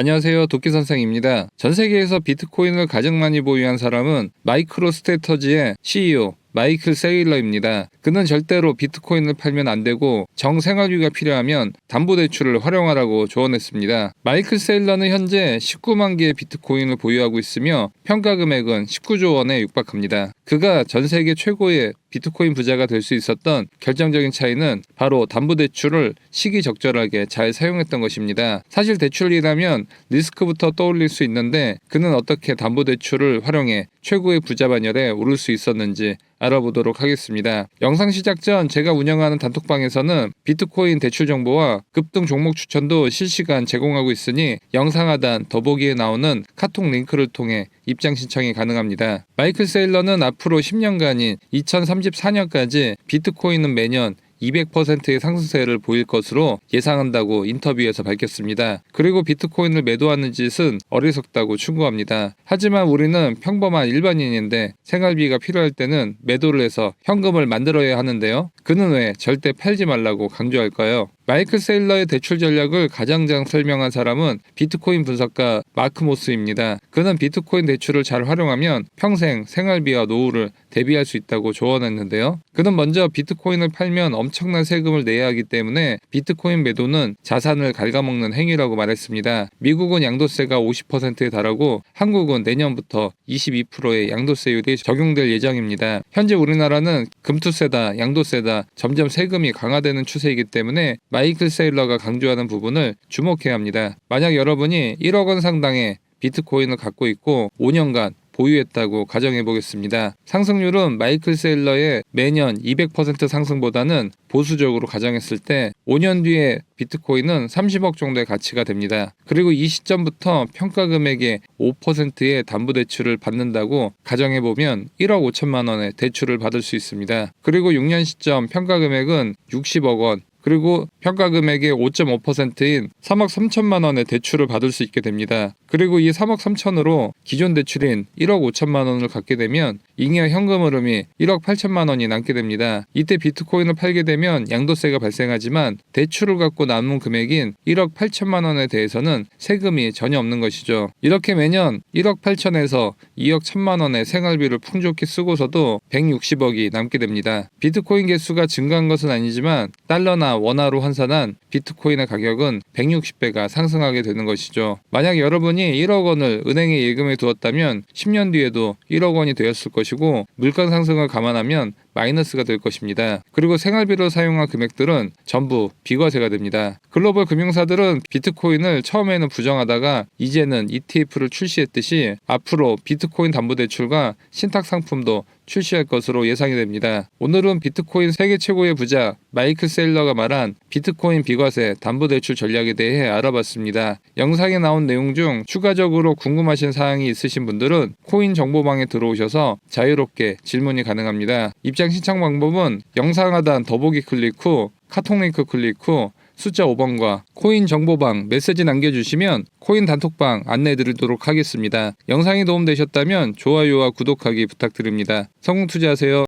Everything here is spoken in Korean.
안녕하세요. 도끼 선생입니다. 전 세계에서 비트코인을 가장 많이 보유한 사람은 마이크로 스테터지의 CEO 마이클 세일러입니다. 그는 절대로 비트코인을 팔면 안 되고 정생활비가 필요하면 담보대출을 활용하라고 조언했습니다. 마이클 세일러는 현재 19만 개의 비트코인을 보유하고 있으며 평가 금액은 19조 원에 육박합니다. 그가 전 세계 최고의 비트코인 부자가 될 수 있었던 결정적인 차이는 바로 담보대출을 시기적절하게 잘 사용했던 것입니다. 사실 대출이라면 리스크부터 떠올릴 수 있는데 그는 어떻게 담보대출을 활용해 최고의 부자 반열에 오를 수 있었는지 알아보도록 하겠습니다. 영상 시작 전 제가 운영하는 단톡방에서는 비트코인 대출 정보와 급등 종목 추천도 실시간 제공하고 있으니 영상 하단 더보기에 나오는 카톡 링크를 통해 입장 신청이 가능합니다. 마이클 세일러는 앞으로 10년간인 2034년까지 비트코인은 매년 200%의 상승세를 보일 것으로 예상한다고 인터뷰에서 밝혔습니다. 그리고 비트코인을 매도하는 짓은 어리석다고 충고합니다. 하지만 우리는 평범한 일반인인데 생활비가 필요할 때는 매도를 해서 현금을 만들어야 하는데요. 그는 왜 절대 팔지 말라고 강조할까요? 마이클 세일러의 대출 전략을 가장 잘 설명한 사람은 비트코인 분석가 마크 모스입니다. 그는 비트코인 대출을 잘 활용하면 평생 생활비와 노후를 대비할 수 있다고 조언했는데요. 그는 먼저 비트코인을 팔면 엄청난 세금을 내야 하기 때문에 비트코인 매도는 자산을 갉아먹는 행위라고 말했습니다. 미국은 양도세가 50%에 달하고 한국은 내년부터 22%의 양도세율이 적용될 예정입니다. 현재 우리나라는 금투세다, 양도세다 점점 세금이 강화되는 추세이기 때문에 마이클 세일러가 강조하는 부분을 주목해야 합니다. 만약 여러분이 1억 원 상당의 비트코인을 갖고 있고 5년간 보유했다고 가정해 보겠습니다. 상승률은 마이클 세일러의 매년 200% 상승보다는 보수적으로 가정했을 때 5년 뒤에 비트코인은 30억 정도의 가치가 됩니다. 그리고 이 시점부터 평가 금액의 5%의 담보 대출을 받는다고 가정해 보면 1억 5천만 원의 대출을 받을 수 있습니다. 그리고 6년 시점 평가 금액은 60억 원, 그리고 평가 금액의 5.5%인 3억 3천만 원의 대출을 받을 수 있게 됩니다. 그리고 이 3억 3천으로 기존 대출인 1억 5천만 원을 갖게 되면 잉여 현금 흐름이 1억 8천만 원이 남게 됩니다. 이때 비트코인을 팔게 되면 양도세가 발생하지만 대출을 갖고 남은 금액인 1억 8천만 원에 대해서는 세금이 전혀 없는 것이죠. 이렇게 매년 1억 8천에서 2억 1천만 원의 생활비를 풍족히 쓰고서도 160억이 남게 됩니다. 비트코인 개수가 증가한 것은 아니지만 달러나 원화로 환산한 비트코인의 가격은 160배가 상승하게 되는 것이죠. 만약 여러분이 1억 원을 은행에 예금해 두었다면 10년 뒤에도 1억 원이 되었을 것이 고 물가 상승을 감안하면 마이너스가 될 것입니다. 그리고 생활비로 사용한 금액들은 전부 비과세가 됩니다. 글로벌 금융사들은 비트코인을 처음에는 부정하다가 이제는 ETF를 출시했듯이 앞으로 비트코인 담보대출과 신탁 상품도 출시할 것으로 예상이 됩니다. 오늘은 비트코인 세계 최고의 부자 마이클 세일러가 말한 비트코인 비과세 담보대출 전략에 대해 알아봤습니다. 영상에 나온 내용 중 추가적으로 궁금하신 사항이 있으신 분들은 코인 정보방에 들어오셔서 자유롭게 질문이 가능합니다. 입장 신청 방법은 영상 하단 더보기 클릭 후 카톡 링크 클릭 후 숫자 5번과 코인 정보방 메시지 남겨주시면 코인 단톡방 안내 드리도록 하겠습니다. 영상이 도움되셨다면 좋아요와 구독하기 부탁드립니다. 성공 투자하세요.